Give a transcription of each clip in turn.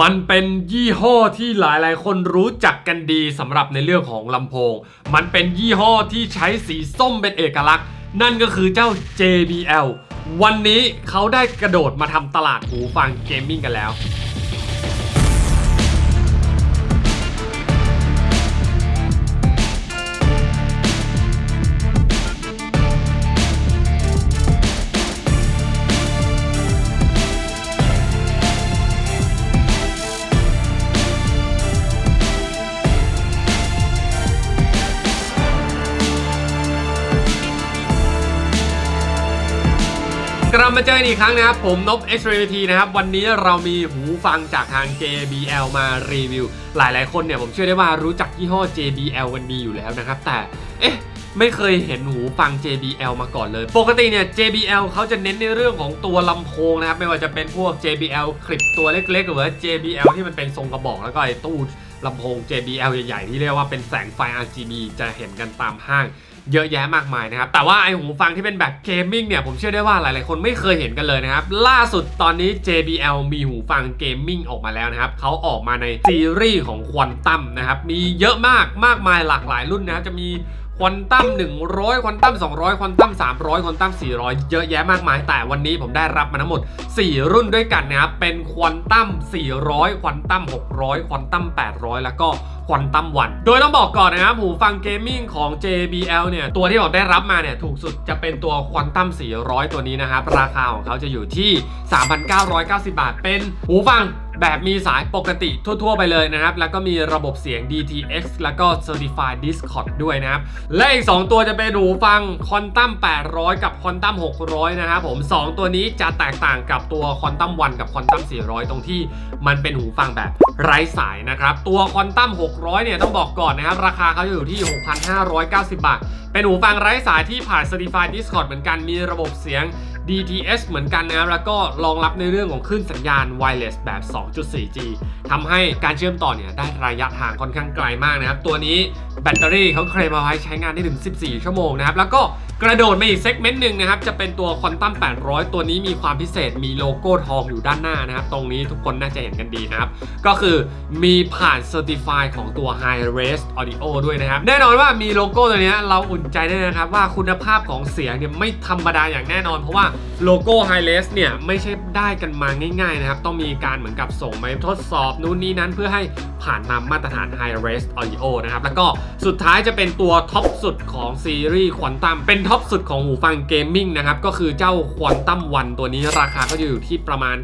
มันเป็นยี่ห้อที่หลายๆ คนรู้จักกันดีสำหรับในเรื่องของลำโพง มันเป็นยี่ห้อที่ใช้สีส้มเป็นเอกลักษณ์ นั่นก็คือเจ้า JBL วันนี้เขาได้กระโดดมาทำตลาดหูฟังเกมมิ่งกันแล้ว ลับมาเจอกันอีกครั้งนะครับผมนบ x r a t นะครับ วันนี้เรามีหูฟังจากทาง JBL มารีวิว หลายๆ คนเนี่ยผมเชื่อได้ว่ารู้จักยี่ห้อ JBL กันดีอยู่แล้วนะครับ แต่เอ๊ะไม่เคยเห็นหูฟัง JBL มาก่อนเลย ปกติเนี่ย JBL เขาจะเน้นในเรื่องของตัวลำโพงนะครับ ไม่ว่าจะเป็นพวก JBL คลิปตัวเล็กๆ หรือว่า JBL ที่มันเป็นทรงกระบอกแล้วก็ไอ้ตู้ลำโพง JBL ใหญ่ๆ ที่เรียกว่าเป็นแสงไฟ RGB จะเห็นกันตามห้าง เยอะแยะมากมายนะครับ แต่ว่าไอหูฟังที่เป็นแบบเกมมิ่งเนี่ย ผมเชื่อได้ว่าหลายๆ คนไม่เคยเห็นกันเลยนะครับ ล่าสุดตอนนี้ JBL มีหูฟังเกมมิ่งออกมาแล้วนะครับเขาออกมาในซีรีส์ของควอนตัมนะครับ มีเยอะมากมากมายหลากหลายรุ่นนะครับจะมี ควอนตัม100 ควอนตัม200 ควอนตัม300 ควอนตัม400 เยอะแยะมากมาย แต่วันนี้ผมได้รับมาทั้งหมด 4 รุ่นด้วยกันนะครับ เป็นควอนตัม400 ควอนตัม600 ควอนตัม800 แล้วก็ควอนตัมวัน โดยต้องบอกก่อนนะครับหูฟังเกมมิ่งของ JBL เนี่ย ตัวที่ผมได้รับมาเนี่ย ถูกสุดจะเป็นตัวควอนตัม400 ตัวนี้นะครับ ราคาของเขาจะอยู่ที่ 3,990 บาท เป็นหูฟัง แบบมีสายปกติทั่ว ๆ ไปเลยนะครับ แล้วก็มีระบบเสียง DTX แล้วก็ Certified Discord ด้วยนะครับ และอีก 2 ตัวจะเป็นหูฟัง Quantum 800 กับ Quantum 600 นะครับผม 2 ตัวนี้จะแตกต่างกับตัว Quantum 1 กับ Quantum 400 ตรงที่มันเป็นหูฟังแบบไร้สายนะครับ ตัว Quantum 600 เนี่ยต้องบอกก่อนนะครับ ราคาเขาจะอยู่ที่ 6,590 บาท เป็นหูฟังไร้สายที่ผ่าน Certified Discord เหมือนกันมีระบบเสียง DTS เหมือนกันนะครับแล้วก็รองรับในเรื่องของคลื่นสัญญาณไวเลสแบบ 2.4G ทำให้การเชื่อมต่อเนี่ยได้ระยะทางค่อนข้างไกลมากนะครับ ตัวนี้แบตเตอรี่เขาเคลมเอาไว้ใช้งานได้ถึง 14 ชั่วโมงนะครับ แล้วก็ กระโดดมาอีกเซกเมนต์หนึ่งนะครับ จะเป็นตัว Quantum 800 ตัวนี้มีความพิเศษมีโลโก้ทองอยู่ด้านหน้านะครับ ตรงนี้ทุกคนน่าจะเห็นกันดีนะครับ ก็คือมีผ่าน Certify ของตัว High Res Audio ด้วยนะครับ แน่นอนว่ามีโลโก้ตัวนี้เราอุ่นใจได้นะครับว่าคุณภาพของเสียงเนี่ยไม่ธรรมดาอย่างแน่นอน เพราะว่าโลโก้ High Res เนี่ยไม่ใช่ได้กันมาง่ายๆนะครับ ต้องมีการเหมือนกับส่งไปทดสอบนู่นนี่นั้นเพื่อให้ผ่านตามมาตรฐาน High Res Audio นะครับแล้วก็สุดท้ายจะเป็นตัวท็อปสุดของซีรีส์ Quantum เป็นท็อปสุดของหูฟังเกมมิ่งนะครับก็คือเจ้าควอนตัมวันตัวนี้ราคาก็จะอยู่ที่ประมาณ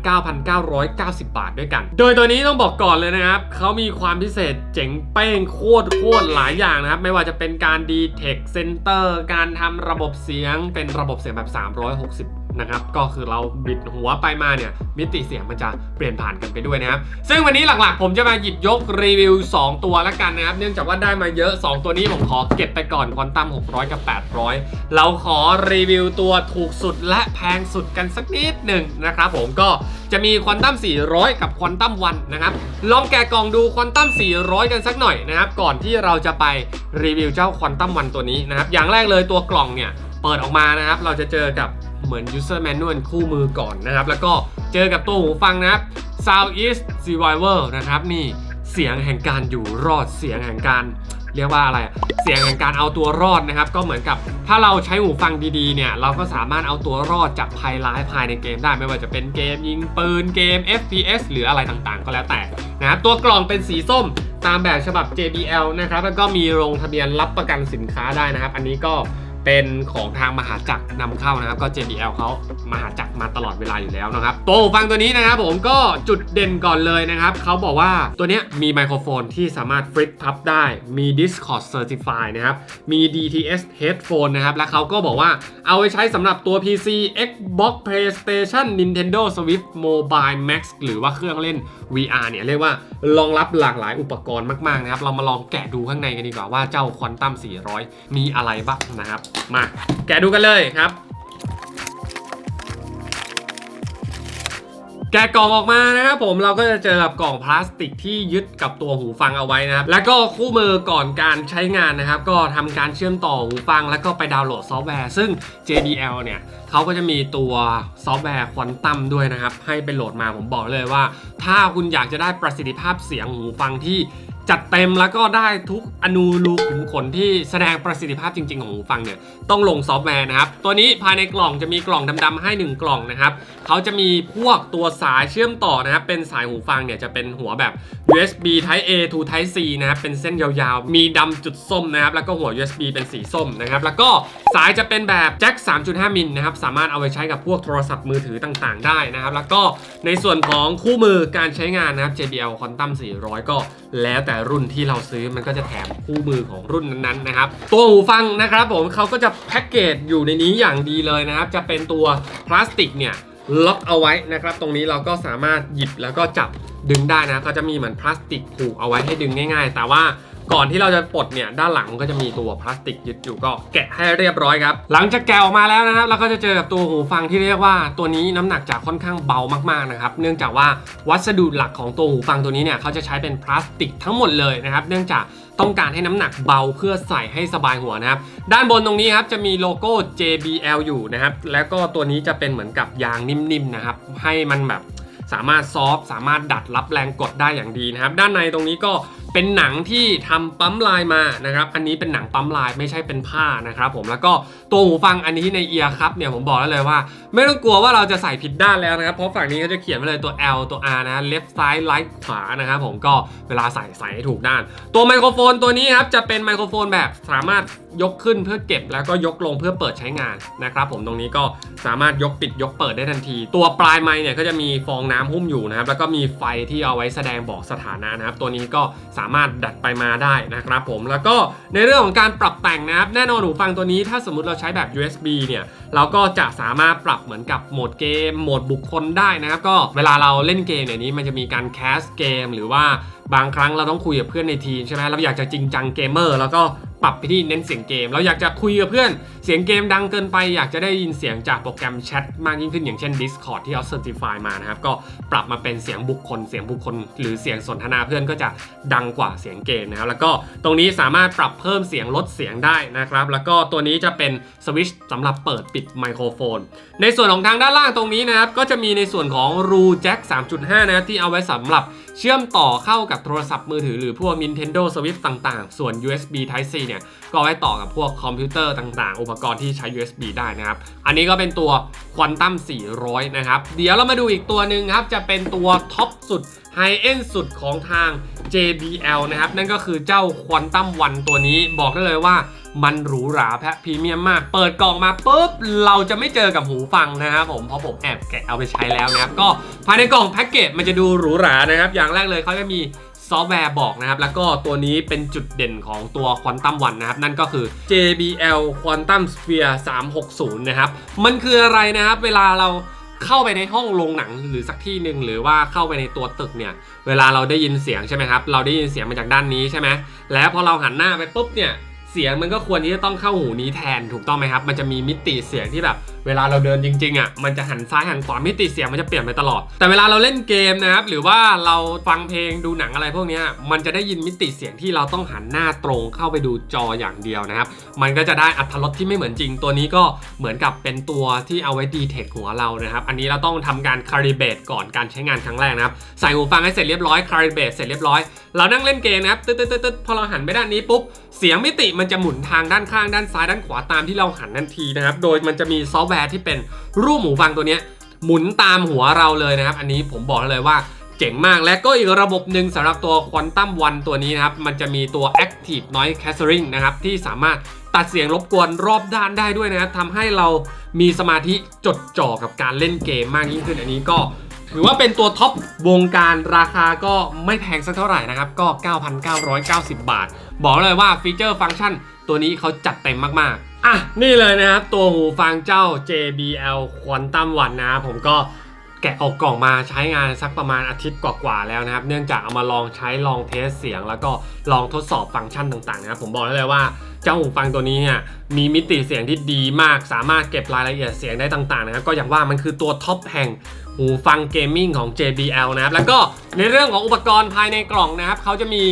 9,990 บาทด้วยกัน โดยตัวนี้ต้องบอกก่อนเลยนะครับเขามีความพิเศษเจ๋งเป้งโคตรโคตรหลายอย่างนะครับ ไม่ว่าจะเป็นการดีเทคเซนเตอร์การทำระบบเสียงเป็นระบบเสียงแบบ 360 นะครับ ก็คือเราบิดหัวไปมาเนี่ย มิติเสียงมันจะเปลี่ยนผ่านกันไปด้วยนะครับ ซึ่งวันนี้หลักๆ ผมจะมาหยิบยกรีวิว 2 ตัวแล้วกันนะครับ เนื่องจากว่าได้มาเยอะ 2 ตัวนี้ผมขอเก็บไปก่อนควอนตัม600 กับ 800 เราขอรีวิวตัวถูกสุดและแพงสุดกันสักนิดหนึ่งนะครับผมก็จะมีควอนตัม400 กับควอนตัมวันนะครับ ลองแกะกล่องดูควอนตัม400 กันสักหน่อยนะครับ ก่อนที่เราจะไปรีวิวเจ้าควอนตัมวันตัวนี้นะครับ อย่างแรกเลยตัวกล่องเนี่ยเปิดออกมานะครับ เราจะเจอกับ เหมือน user manual คู่มือก่อนนะครับ แล้วก็เจอกับตัวหูฟังนะครับ Southeast Survivor นะครับ นี่เสียงแห่งการอยู่รอดเสียงแห่งการเรียกว่าอะไร เสียงแห่งการเอาตัวรอดนะครับ ก็เหมือนกับถ้าเราใช้หูฟังดีๆ เนี่ย เราก็สามารถเอาตัวรอดจากภัยร้ายภายในเกมได้ไม่ว่าจะเป็นเกมยิงปืนเกม FPS หรืออะไรต่างๆ ก็แล้วแต่นะครับตัวกล่องเป็นสีส้มตามแบบฉบับ JBL นะครับ แล้วก็มีลงทะเบียนรับประกันสินค้าได้นะครับ อันนี้ก็ เป็นของทางมหาจักรนำเข้านะครับ ก็ JBL เขามหาจักรมาตลอดเวลาอยู่แล้วนะครับตัวหูฟังตัวนี้นะครับผมก็จุดเด่นก่อนเลยนะครับเขาบอกว่าตัวนี้มีไมโครโฟนที่สามารถฟลิปพับได้มี Discord Certify นะครับมี DTS Headphone นะครับและเขาก็บอกว่าเอาไว้ใช้สำหรับตัว PC Xbox PlayStation Nintendo Switch Mobile Max หรือว่าเครื่องเล่น VR เนี่ยเรียกว่ารองรับหลากหลายอุปกรณ์มากๆนะครับ เรามาลองแกะดูข้างในกันดีกว่าว่าเจ้าควอนตัม400 มีอะไรบ้างนะครับ มาแกะดูกันเลยครับ แกะกล่องออกมานะครับผมเราก็จะเจอกับกล่องพลาสติกที่ยึดกับตัวหูฟังเอาไว้นะครับแล้วก็คู่มือก่อนการใช้งานนะครับ ก็ทำการเชื่อมต่อหูฟัง แล้วก็ไปดาวน์โหลดซอฟต์แวร์ ซึ่ง JBL เนี่ยเขาก็จะมีตัวซอฟต์แวร์ควอนตัมด้วยนะครับ ให้ไปโหลดมาผมบอกเลยว่า ถ้าคุณอยากจะได้ประสิทธิภาพเสียงหูฟังที่ จัดเต็มแล้วก็ได้ทุกอนูรูขุมขนที่แสดงประสิทธิภาพจริง ๆ ของหูฟังเนี่ยต้องลงซอฟต์แวร์นะครับ ตัวนี้ภายในกล่องจะมีกล่องดำๆให้ 1 กล่องนะครับเขาจะมีพวกตัวสายเชื่อมต่อนะครับเป็นสายหูฟังเนี่ยจะเป็นหัวแบบ USB Type A to Type C นะครับเป็นเส้นยาวๆ มีดำจุดส้มนะครับแล้วก็หัว USB เป็นสีส้มนะครับแล้วก็สายจะเป็นแบบแจ็ค 3.5 มิลนะครับสามารถเอาไปใช้กับพวกโทรศัพท์มือถือต่างๆ ได้นะครับแล้วก็ในส่วนของคู่มือการใช้งานนะครับ JBL Quantum 400 ก็แล้วแต่รุ่นที่เราซื้อมันก็จะแถมคู่มือของรุ่นนั้นๆนะครับตัวหูฟังนะครับผมเขาก็จะแพ็กเกจอยู่ในนี้อย่างดีเลยนะครับจะเป็นตัวพลาสติกเนี่ย ล็อกเอาไว้นะครับ ตรงนี้เราก็สามารถหยิบแล้วก็จับดึงได้นะ ก็จะมีเหมือนพลาสติกผูกเอาไว้ให้ดึงง่าย ๆ แต่ว่า ก่อนที่เราจะปลดเนี่ยด้านหลังมันก็จะมีตัวพลาสติกยึดอยู่ก็แกะให้เรียบร้อยครับ หลังจากแกะออกมาแล้วนะครับเราก็จะเจอกับตัวหูฟังที่เรียกว่าตัวนี้น้ำหนักจะค่อนข้างเบามากๆนะครับเนื่องจากว่าวัสดุหลักของตัวหูฟังตัวนี้เนี่ยเขาจะใช้เป็นพลาสติกทั้งหมดเลยนะครับเนื่องจากต้องการให้น้ำหนักเบาเพื่อใส่ให้สบายหัวนะครับ ด้านบนตรงนี้ครับจะมีโลโก้ JBL อยู่นะครับ แล้วก็ตัวนี้จะเป็นเหมือนกับยางนิ่มๆนะครับ ให้มันแบบสามารถซอฟต์สามารถดัดรับแรงกดได้อย่างดีนะครับ ด้านในตรงนี้ก็ เป็นหนังที่ทำปั๊มลายมานะครับ อันนี้เป็นหนังปั๊มลายไม่ใช่เป็นผ้านะครับผม แล้วก็ตัวหูฟังอันนี้ในเอียร์ครับเนี่ยผมบอกได้วเลยว่า ไม่ต้องกลัวว่าเราจะใส่ผิดด้านแล้วนะครับ เพราะฝั่งนี้เขาจะเขียนไว้เลยตัว L ตัว R นะ left side right ขวานะครับผม ก็เวลาใส่ใส่ให้ถูกด้าน ตัวไมโครโฟนตัวนี้ครับจะเป็นไมโครโฟนแบบสามารถยกขึ้นเพื่อเก็บแล้วก็ยกลงเพื่อเปิดใช้งานนะครับผมตรงนี้ก็สามารถยกปิดยกเปิดได้ทันที ตัวปลายไม้เนี่ยก็จะมีฟองน้ำหุ้มอยู่นะครับแล้วก็มีไฟที่เอาไว้แสดงบอกสถานะนะครับตัวนี้ก็สาามารถดัดไปมาได้นะครับผมแล้วก็ในเรื่องของการปรับแต่งนะครับแน่นอนหูฟังตัวนี้ถ้าสมมติเราใช้แบบ USB เนี่ยเราก็จะสามารถปรับเหมือนกับโหมดเกมโหมดบุคคลได้นะครับก็เวลาเราเล่นเกมเนี่ยนี้มันจะมีการแคสเกม หรือว่าบางครั้งเราต้องคุยกับเพื่อนในทีมใช่ไหมเราอยากจะจริงจังเกมเมอร์แล้วก็ ปรับไปที่เน้นเสียงเกม เราอยากจะคุยกับเพื่อนเสียงเกมดังเกินไป อยากจะได้ยินเสียงจากโปรแกรมแชทมากยิ่งขึ้นอย่างเช่น Discord ที่เขาเซอร์ติฟายมานะครับ ก็ปรับมาเป็นเสียงบุคคล เสียงบุคคล หรือเสียงสนทนาเพื่อนก็จะดังกว่าเสียงเกมนะครับ แล้วก็ตรงนี้สามารถปรับเพิ่มเสียงลดเสียงได้นะครับ แล้วก็ตัวนี้จะเป็นสวิตช์สำหรับเปิดปิดไมโครโฟน ในส่วนของทางด้านล่างตรงนี้นะครับก็จะมีในส่วนของรูแจ็ค3.5 นะครับที่เอาไว้สำหรับเชื่อมต่อเข้ากับโทรศัพท์มือถือหรือพวก Nintendo Switch ต่างๆ ส่วน USB Type C เนี่ย ก็ไว้ต่อกับพวกคอมพิวเตอร์ต่างๆ อุปกรณ์ที่ใช้ USB ได้นะครับ อันนี้ก็เป็นตัว Quantum 400 นะครับ เดี๋ยวเรามาดูอีกตัวหนึ่งครับ จะเป็นตัวท็อปสุดไฮเอ็นสุดของทาง JBL นะครับ นั่นก็คือเจ้า Quantum One ตัวนี้บอกได้เลยว่ามันหรูหราแพะพรีเมียมมาก เปิดกล่องมาปุ๊บ เราจะไม่เจอกับหูฟังนะครับผม เพราะผมแอบแกะเอาไปใช้แล้วนะครับ ก็ภายในกล่องแพ็กเกจมันจะดูหรูหรานะครับ อย่างแรกเลยเขาจะมีซอฟต์แวร์บอกนะครับ แล้วก็ตัวนี้เป็นจุดเด่นของตัว Quantum One นะครับ นั่นก็คือ JBL Quantum Sphere 360 นะครับ มันคืออะไรนะครับ เวลาเรา เข้าไปในห้องโรงหนังหรือสักที่หนึ่งหรือว่าเข้าไปในตัวตึกเนี่ย เวลาเราได้ยินเสียงใช่ไหมครับ เราได้ยินเสียงมาจากด้านนี้ใช่ไหมแล้วพอเราหันหน้าไปปุ๊บเนี่ย เสียงมันก็ควรที่จะต้องเข้าหูนี้แทนถูกต้องไหมครับ มันจะมีมิติเสียงที่แบบ เวลาเราเดินจริงๆอะมันจะหันซ้ายหันขวามิติเสียงมันจะเปลี่ยนไปตลอด แต่เวลาเราเล่นเกมนะครับหรือว่าเราฟังเพลงดูหนังอะไรพวกนี้มันจะได้ยินมิติเสียงที่เราต้องหันหน้าตรงเข้าไปดูจออย่างเดียวนะครับ มันก็จะได้อัตรสที่ไม่เหมือนจริง ตัวนี้ก็เหมือนกับเป็นตัวที่เอาไว้ดีเทคหัวเรานะครับอันนี้เราต้องทำการคาริเบตก่อนการใช้งานครั้งแรกนะครับใส่หูฟังให้เสร็จเรียบร้อยคาริเบตเสร็จเรียบร้อยเรานั่งเล่นเกมนะครับตึ๊ดตึ๊ดตึ๊ดพอเราหันไปด้านนี้ปุ๊บเสียงมิติมันจะหมุนทางด้านข้างด้านซ้ายด้านขวาตามที่เราหันทันทีนะครับ โดยมันจะมีซอฟต์แวร์ที่เป็นรูปหูฟังตัวนี้หมุนตามหัวเราเลยนะครับ อันนี้ผมบอกเลยว่าเจ๋งมากและก็อีกระบบหนึ่งสำหรับตัว Quantum One ตัวนี้นะครับ มันจะมีตัว Active Noise Cancelling นะครับ ที่สามารถตัดเสียงรบกวนรอบด้านได้ด้วยนะครับทำให้เรามีสมาธิจดจ่อกับการเล่นเกมมากยิ่งขึ้นอันนี้ก็ ถือว่าเป็นตัวท็อปวงการราคาก็ไม่แพงสักเท่าไหร่นะครับ ก็ 9,990 บาท บอกเลยว่าฟีเจอร์ฟังก์ชัน ตัวนี้เขาจัดเต็มมากๆ อะ นี่เลยนะครับ ตัวหูฟังเจ้า JBL Quantum One นะครับผมก็ แกะออกกล่องมาใช้งานสักประมาณอาทิตย์กว่าๆแล้วนะครับ เนื่องจากเอามาลองใช้ลองเทสเสียง แล้วก็ลองทดสอบฟังก์ชันต่างๆนะครับผมบอกได้เลยว่าเจ้าหูฟังตัวนี้เนี่ยมีมิติเสียงที่ดีมาก สามารถเก็บรายละเอียดเสียงได้ต่างๆนะครับก็อย่างว่ามันคือตัวท็อปแห่งหูฟังเกมมิ่งของ JBL นะครับแล้วก็ในเรื่องของอุปกรณ์ภายในกล่องนะครับเขาจะมี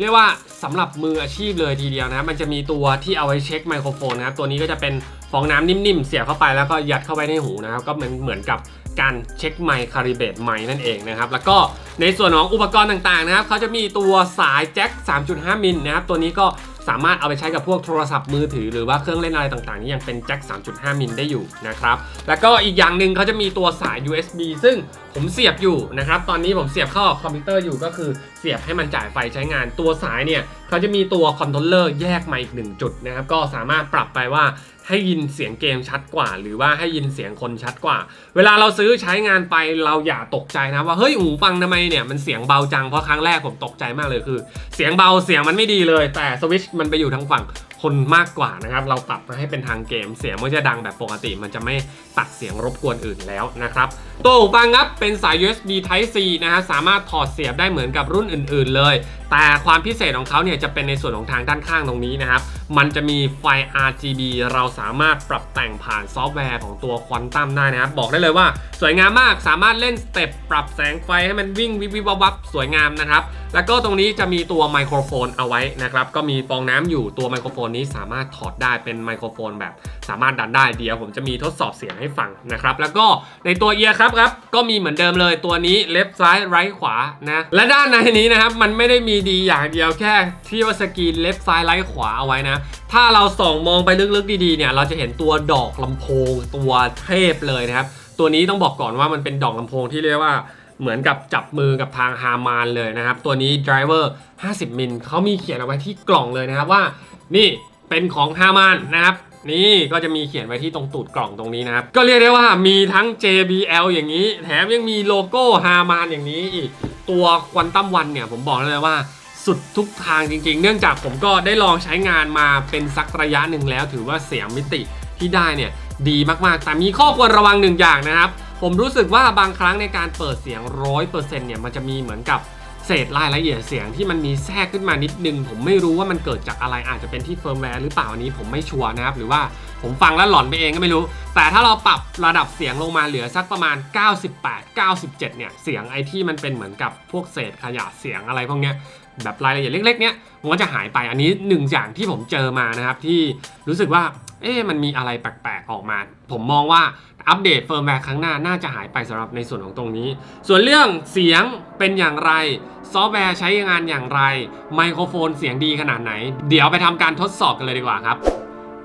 เรียกว่าสำหรับมืออาชีพเลยทีเดียวนะครับมันจะมีตัวที่เอาไว้เช็คไมโครโฟนนะครับตัวนี้ก็จะเป็นฟองน้ำนิ่มๆ เสียบเข้าไปแล้วก็ยัดเข้าไปในหูนะครับก็เหมือนเหมือนกับ การเช็คไมค์คาริเบตไมค์นั่นเองนะครับ แล้วก็ในส่วนของอุปกรณ์ต่างๆนะครับเขาจะมีตัวสายแจ็ค 3.5 มิลนะครับ ตัวนี้ก็สามารถเอาไปใช้กับพวกโทรศัพท์มือถือหรือว่าเครื่องเล่นอะไรต่างๆ นี่ยังเป็นแจ็ค 3.5 มิลได้อยู่นะครับ แล้วก็อีกอย่างหนึ่งเขาจะมีตัวสาย USB ซึ่งผมเสียบอยู่นะครับ ตอนนี้ผมเสียบเข้าคอมพิวเตอร์อยู่ก็คือเสียบให้มันจ่ายไฟใช้งาน ตัวสายเนี่ยเขาจะมีตัวคอนโทรลเลอร์แยกมาอีกหนึ่งจุดนะครับ ก็สามารถปรับไปว่า ให้ยินเสียงเกมชัดกว่า หรือว่าให้ยินเสียงคนชัดกว่า เวลาเราซื้อใช้งานไปเราอย่าตกใจนะว่าเฮ้ยหูฟังทำไมเนี่ยมันเสียงเบาจังเพราะครั้งแรกผมตกใจมากเลยคือ เสียงเบาเสียงมันไม่ดีเลย แต่สวิตช์มันไปอยู่ทางฝั่งคนมากกว่านะครับ เราปรับมาให้เป็นทางเกมเสียงมันจะดังแบบปกติ มันจะไม่ตัดเสียงรบกวนอื่นแล้วนะครับ ตัวหูฟังครับเป็นสาย USB Type C นะฮะสามารถถอดเสียบได้เหมือนกับรุ่นอื่น ๆ เลยแต่ความพิเศษของเขาเนี่ยจะเป็นในส่วนของทางด้านข้างตรงนี้นะครับ มันจะมีไฟ RGB เราสามารถปรับแต่งผ่านซอฟต์แวร์ของตัวควอนตัมได้นะครับ บอกได้เลยว่าสวยงามมากสามารถเล่นสเต็ปปรับแสงไฟให้มันวิ่งวิบวิบวับสวยงามนะครับ แล้วก็ตรงนี้จะมีตัวไมโครโฟนเอาไว้นะครับ ก็มีฟองน้ำอยู่ตัวไมโครโฟนนี้สามารถถอดได้เป็นไมโครโฟนแบบสามารถดันได้เดี๋ยว ผมจะมีทดสอบเสียงให้ฟังนะครับ แล้วก็ในตัวเอียร์ครับครับก็มีเหมือนเดิมเลยตัวนี้เลฟซ้ายไรขวานะและด้านในนี้นะครับมันไม่ได้มีดีอย่างเดียวแค่ที่ว่าสกรีนเลฟซ้ายไรขวาเอาไว้นะ ถ้าเราส่องมองไปลึกๆดีๆเนี่ย เราจะเห็นตัวดอกลำโพงตัวเทพเลยนะครับ ตัวนี้ต้องบอกก่อนว่ามันเป็นดอกลำโพงที่เรียกว่าเหมือนกับจับมือกับทางฮามานเลยนะครับ ตัวนี้ driver 50มิลเขามีเขียนเอาไว้ที่กล่องเลยนะครับว่า นี่เป็นของฮามานนะครับ นี่ก็จะมีเขียนไว้ที่ตรงตูดกล่องตรงนี้นะครับ ก็เรียกได้ว่ามีทั้ง JBL อย่างนี้ แถมยังมีโลโก้ฮามานอย่างนี้อีก ตัวควอนตัมวันเนี่ยผมบอกเลยว่าสุดทุกทางจริง ๆ เนื่องจากผมก็ได้ลองใช้งานมาเป็นสักระยะหนึ่งแล้ว ถือว่าเสียงมิติที่ได้เนี่ยดีมากๆ แต่มีข้อควรระวังหนึ่งอย่างนะครับ ผมรู้สึกว่าบางครั้งในการเปิดเสียง 100%เนี่ยมันจะมีเหมือนกับ เศษรายละเอียดเสียงที่มันมีแทรกขึ้นมานิดนึง ผมไม่รู้ว่ามันเกิดจากอะไรอาจจะเป็นที่เฟิร์มแวร์หรือเปล่าอันนี้ผมไม่ชัวร์นะครับ หรือว่าผมฟังแล้วหลอนไปเองก็ไม่รู้ แต่ถ้าเราปรับระดับเสียงลงมาเหลือสักประมาณ 98 97 เนี่ย เสียงไอที่มันเป็นเหมือนกับพวกเศษขยะเสียงอะไรพวกเนี้ยแบบรายละเอียดเล็กๆเนี้ยมันก็จะหายไปอันนี้หนึ่งอย่างที่ผมเจอมานะครับที่รู้สึกว่า เอ๊ะมันมีอะไรแปลกๆออกมา ผมมองว่าอัปเดตเฟิร์มแวร์ครั้งหน้าน่าจะหายไปสำหรับในส่วนของตรงนี้ ส่วนเรื่องเสียงเป็นอย่างไร ซอฟต์แวร์ใช้งานอย่างไร ไมโครโฟนเสียงดีขนาดไหน เดี๋ยวไปทำการทดสอบกันเลยดีกว่าครับ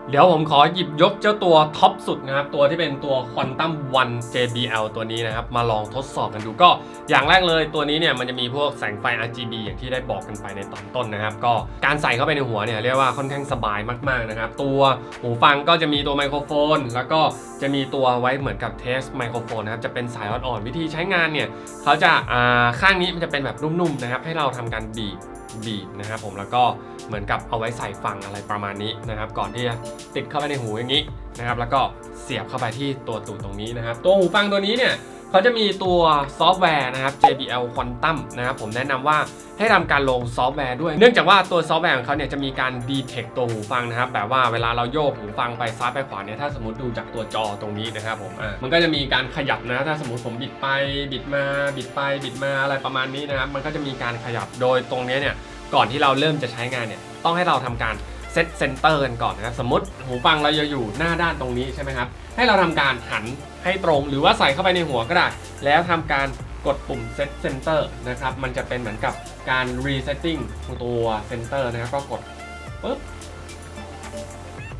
เดี๋ยวผมขอหยิบยกเจ้าตัวท็อปสุดนะครับ ตัวที่เป็นตัว Quantum One JBL ตัวนี้นะครับ มาลองทดสอบกันดูก็อย่างแรกเลยตัวนี้เนี่ยมันจะมีพวกแสงไฟ RGB อย่างที่ได้บอกกันไปในตอนต้นนะครับ ก็การใส่เข้าไปในหัวเนี่ยเรียกว่าค่อนข้างสบายมากๆนะครับ ตัวหูฟังก็จะมีตัวไมโครโฟน แล้วก็จะมีตัวไว้เหมือนกับเทสไมโครโฟนนะครับจะเป็นสายอ่อนๆวิธีใช้งานเนี่ยเขาจะอ่าข้างนี้มันจะเป็นแบบนุ่มๆนะครับให้เราทำการบีบ บีบนะครับผมแล้วก็เหมือนกับเอาไว้ใส่ฟังอะไรประมาณนี้นะครับ ก่อนที่จะติดเข้าไปในหูอย่างนี้นะครับ แล้วก็เสียบเข้าไปที่ตัวตูดตรงนี้นะครับ ตัวหูฟังตัวนี้เนี่ย เขาจะมีตัวซอฟต์แวร์นะครับ JBL Quantum นะครับผมแนะนำว่าให้ทำการลงซอฟต์แวร์ด้วย เนื่องจากว่าตัวซอฟต์แวร์ของเขาเนี่ยจะมีการดีเทคตัวหูฟังนะครับ แบบว่าเวลาเราโยกหูฟังไปซ้ายไปขวาเนี่ย ถ้าสมมติดูจากตัวจอตรงนี้นะครับผม มันก็จะมีการขยับนะ ถ้าสมมติผมบิดไปบิดมาบิดไปบิดมาอะไรประมาณนี้นะครับ มันก็จะมีการขยับ โดยตรงนี้เนี่ย ก่อนที่เราเริ่มจะใช้งานเนี่ย ต้องให้เราทำการเซตเซนเตอร์กันก่อนนะครับ สมมติหูฟังเราจะอยู่หน้าด้านตรงนี้ใช่ไหมครับ ให้เราทำการหัน ให้ตรงหรือว่าใส่เข้าไปในหัวก็ได้ แล้วทำการกดปุ่มเซตเซนเตอร์นะครับ มันจะเป็นเหมือนกับการรีเซตติ้งตัวเซนเตอร์นะครับ ก็กดปุ๊บ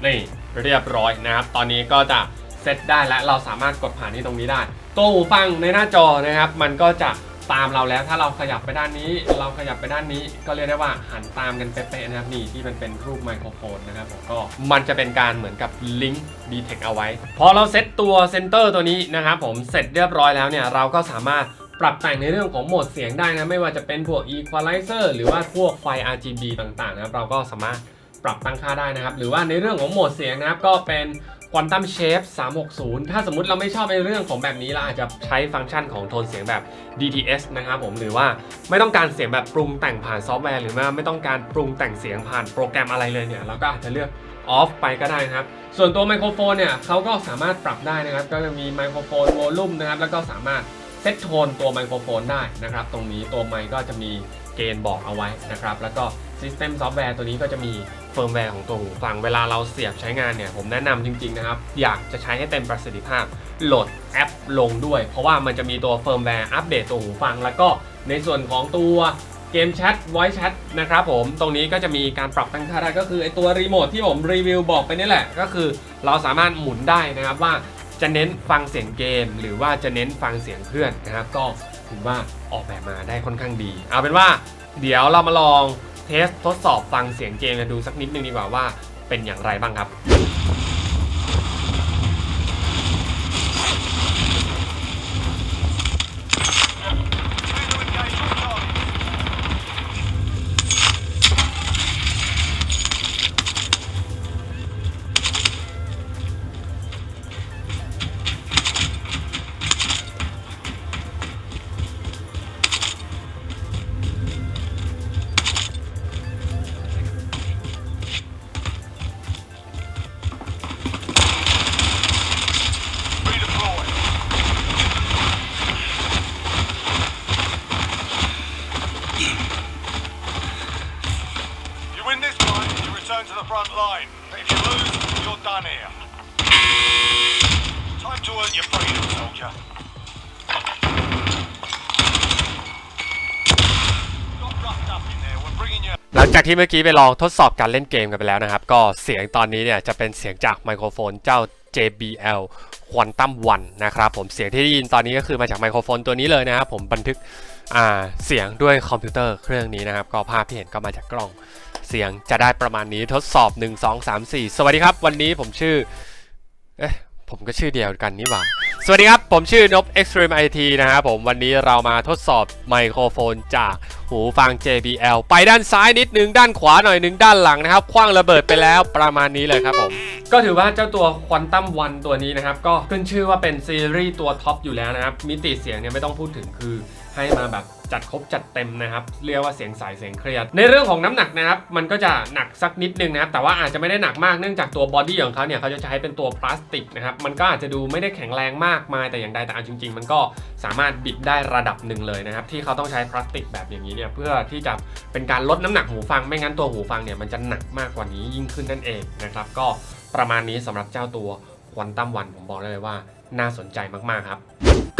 นี่เรียบร้อยนะครับ ตอนนี้ก็จะเซตได้และเราสามารถกดผ่านที่ตรงนี้ได้ ตัวหูฟังในหน้าจอนะครับ มันก็จะ ตามเราแล้วถ้าเราขยับไปด้านนี้ เราขยับไปด้านนี้ก็เรียกได้ว่าหันตามกันเป๊ะๆนะครับนี่ที่มันเป็นรูปไมโครโฟนนะครับผมก็มันจะเป็นการเหมือนกับลิงก์ d t e c เอาไว้ พอเราเซตตัวเซนเตอร์ตัวนี้นะครับผมเสร็จเรียบร้อยแล้วเนี่ยเราก็สามารถปรับแต่งในเรื่องของโหมดเสียงได้นะไม่ว่าจะเป็นพวก equalizer หรือว่าพวกไฟ RGB ต่างๆนะครับเราก็สามารถ ปรับตั้งค่าได้นะครับ หรือว่าในเรื่องของโหมดเสียงนะครับก็เป็น Quantum Shape 360 ถ้าสมมุติเราไม่ชอบในเรื่องของแบบนี้เราอาจจะใช้ฟังก์ชันของโทนเสียงแบบ DTS นะครับผมหรือว่าไม่ต้องการเสียงแบบปรุงแต่งผ่านซอฟต์แวร์หรือว่าไม่ต้องการปรุงแต่งเสียงผ่านโปรแกรมอะไรเลยเนี่ยเราก็อาจจะเลือก off ไปก็ได้นะครับ ส่วนตัวไมโครโฟนเนี่ยเขาก็สามารถปรับได้นะครับ ก็จะมีไมโครโฟนโวลูมนะครับ แล้วก็สามารถเซตโทนตัวไมโครโฟนได้นะครับ ตรงนี้ตัวไมค์ก็จะมี เกณฑ์บอกเอาไว้นะครับ แล้วก็ System Software ตัวนี้ก็จะมีเฟิร์มแวร์ของตัวหูฟังเวลาเราเสียบใช้งานเนี่ย ผมแนะนำจริง ๆ นะครับ อยากจะใช้ให้เต็มประสิทธิภาพ โหลดแอปลงด้วย เพราะว่ามันจะมีตัวเฟิร์มแวร์อัปเดตตัวหูฟัง แล้วก็ในส่วนของตัวเกมแชท voice chat นะครับผม ตรงนี้ก็จะมีการปรับตั้งค่าได้ก็คือไอตัวรีโมทที่ผมรีวิวบอกไปนี่แหละ ก็คือเราสามารถหมุนได้นะครับว่าจะเน้นฟังเสียงเกม หรือว่าจะเน้นฟังเสียงเพื่อนนะครับ ก็ ถือว่าออกแบบมาได้ค่อนข้างดี เอาเป็นว่าเดี๋ยวเรามาลองเทสทดสอบฟังเสียงเกมกันดูสักนิดนึงดีกว่าว่าเป็นอย่างไรบ้างครับ earn your freedom, soldier. Got roughed up in there. We're bringing you หลังจากที่เมื่อกี้ไปลองทดสอบการเล่นเกมกันไปแล้วนะครับ ก็เสียงตอนนี้เนี่ยจะเป็นเสียงจากไมโครโฟนเจ้า JBL Quantum One นะครับผมเสียงที่ได้ยินตอนนี้ก็คือมาจากไมโครโฟนตัวนี้เลยนะครับผมบันทึกอ่าเสียงด้วยคอมพิวเตอร์เครื่องนี้นะครับ ก็ภาพที่เห็นก็มาจากกล้องเสียงจะได้ประมาณนี้ทดสอบ 1 2 3 4 สวัสดีครับ วันนี้ผมชื่อเอ๊ะ ผมก็ชื่อเดียวกันนี่หว่า สวัสดีครับ ผมชื่อนบ Extreme IT นะครับผมวันนี้เรามาทดสอบไมโครโฟนจากหูฟัง JBL ไปด้านซ้ายนิดนึง ด้านขวาหน่อยนึง ด้านหลังนะครับ คว้างระเบิดไปแล้วประมาณนี้เลยครับผม ก็ถือว่าเจ้าตัว Quantum One ตัวนี้นะครับ ก็ขึ้นชื่อว่าเป็นซีรีส์ตัวท็อปอยู่แล้วนะครับ มิติเสียงเนี่ยไม่ต้องพูดถึงคือ ให้มาแบบจัดครบจัดเต็มนะครับ เรียกว่าเสียงใสเสียงเครียด ในเรื่องของน้ำหนักนะครับ มันก็จะหนักสักนิดนึงนะครับ แต่ว่าอาจจะไม่ได้หนักมากเนื่องจากตัวบอดี้ของเขาเนี่ยเขาจะใช้เป็นตัวพลาสติกนะครับ มันก็อาจจะดูไม่ได้แข็งแรงมากมายแต่อย่างใดแต่เอาจริง ๆ มันก็สามารถบิดได้ระดับหนึ่งเลยนะครับ ที่เขาต้องใช้พลาสติกแบบอย่างนี้เนี่ยเพื่อที่จะเป็นการลดน้ำหนักหูฟัง ไม่งั้นตัวหูฟังเนี่ยมันจะหนักมากกว่านี้ยิ่งขึ้นนั่นเองนะครับ ก็ประมาณนี้สำหรับเจ้าตัวควอนตัมวันผมบอกได้เลยว่าน่าสนใจมากๆครับ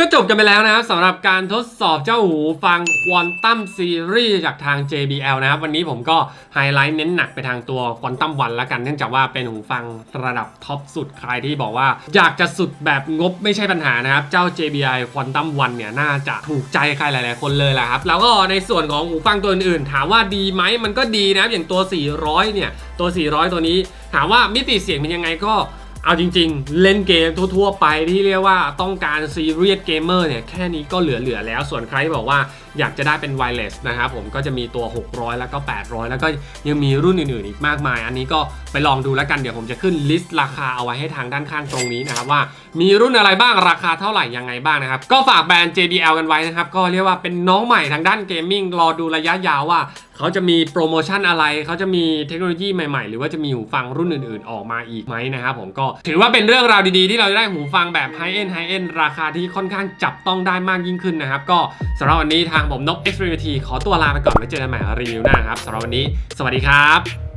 ก็จบกันไปแล้วนะครับสำหรับการทดสอบเจ้าหูฟัง Quantum Series จากทาง JBL นะครับ วันนี้ผมก็ไฮไลท์เน้นหนักไปทางตัว Quantum One แล้วกัน เนื่องจากว่าเป็นหูฟังระดับท็อปสุดใครที่บอกว่า อยากจะสุดแบบงบไม่ใช่ปัญหานะครับ เจ้า JBL Quantum One เนี่ย น่าจะถูกใจใครหลาย ๆ คนเลยแหละครับ แล้วก็ในส่วนของหูฟังตัวอื่นๆ ถามว่าดีไหมมันก็ดีนะครับอย่างตัว 400 เนี่ยตัว 400 ตัวนี้ ถามว่ามิติเสียงเป็นยังไงก็ เอาจริงๆ เล่นเกมทั่วๆ ไปที่เรียกว่าต้องการซีเรียสเกมเมอร์เนี่ยแค่นี้ก็เหลือๆแล้ว ส่วนใครที่บอกว่าอยากจะได้เป็นไวเลสนะครับผมก็จะมีตัว 600 แล้วก็ 800 แล้วก็ยังมีรุ่นอื่นๆ อีกมากมาย อันนี้ก็ไปลองดูแล้วกันเดี๋ยวผมจะขึ้นลิสต์ราคาเอาไว้ให้ทางด้านข้างตรงนี้นะครับว่า มีรุ่นอะไรบ้างราคาเท่าไหร่ยังไงบ้างนะครับ ก็ฝากแบรนด์ JBL กันไว้นะครับก็เรียกว่าเป็นน้องใหม่ทางด้านเกมมิ่งรอดูระยะยาวว่าเขาจะมีโปรโมชั่นอะไร เขาจะมีเทคโนโลยีใหม่ๆ หรือว่าจะมีหูฟังรุ่นอื่นๆ ออกมาอีกไหมนะครับผมก็ถือว่าเป็นเรื่องราวดีๆ ที่เราจะได้หูฟังแบบไฮเอ็นไฮเอ็นราคาที่ค่อนข้างจับต้องได้มากยิ่งขึ้นนะครับ ก็สำหรับวันนี้ทางผมนก Extreme T ขอตัวลาไปก่อนไว้เจอกันใหม่รีวิวหน้าครับสำหรับวันนี้ สวัสดีครับ